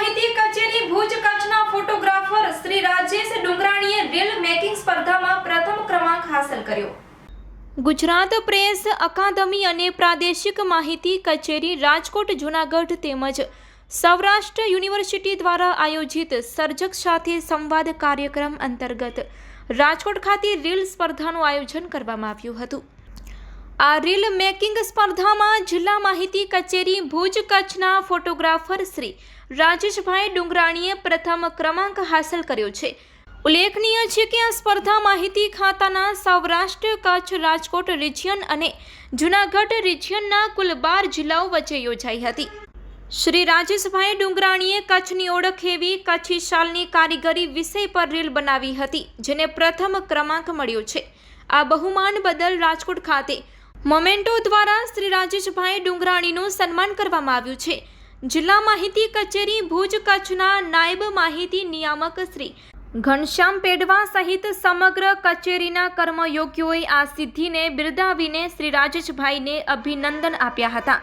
માહિતી કચેરી ભુજ કચ્છના ફોટોગ્રાફર શ્રી રાજેશ ડુંગરાણીએ રીલ મેકિંગ સ્પર્ધામાં પ્રથમ ક્રમાંક હાંસલ કર્યો. ગુજરાત પ્રેસ, અકાદમી અને પ્રાદેશિક માહિતી કચેરી રાજકોટ, જૂનાગઢ તેમજ સૌરાષ્ટ્ર યુનિવર્સિટી દ્વારા આયોજિત સર્જક સાથે સંવાદ કાર્યક્રમ અંતર્ગત રાજકોટ ખાતે રીલ સ્પર્ધાનું આયોજન કરવામાં આવ્યું હતું. આ રીલ મેકિંગ સ્પર્ધામાં જિલ્લા માહિતી કચેરી ભુજ કચ્છના ફોટોગ્રાફર શ્રી રાજેશભાઈ ડુંગરાણીએ પ્રથમ ક્રમાંક હાંસલ કર્યો છે. ઉલ્લેખનીય છે કે આ સ્પર્ધા માહિતી ખાતાના સૌરાષ્ટ્ર કચ્છ રાજકોટ રિજિયન અને જૂનાગઢ રિજિયનના કુલ બાર જિલ્લાઓ વચ્ચે યોજાઈ હતી. શ્રી રાજેશભાઈ ડુંગરાણીએ કચ્છની ઓળખ એવી કચ્છી શાલની કારીગરી વિષય પર રીલ બનાવી હતી, જેને પ્રથમ ક્રમાંક મળ્યો છે. આ બહુમાન બદલ રાજકોટ ખાતે મોમેન્ટો દ્વારા શ્રી રાજેશભાઈ ડુંગરાણીનું સન્માન કરવામાં આવ્યું છે. જિલ્લા માહિતી કચેરી ભુજ કચ્છના નાયબ માહિતી નિયામક શ્રી ઘનશ્યામ પેડવા સહિત સમગ્ર કચેરીના કર્મયોગ્યોએ આ સિદ્ધિને બિરદાવીને શ્રી રાજેશભાઈને અભિનંદન આપ્યા હતા.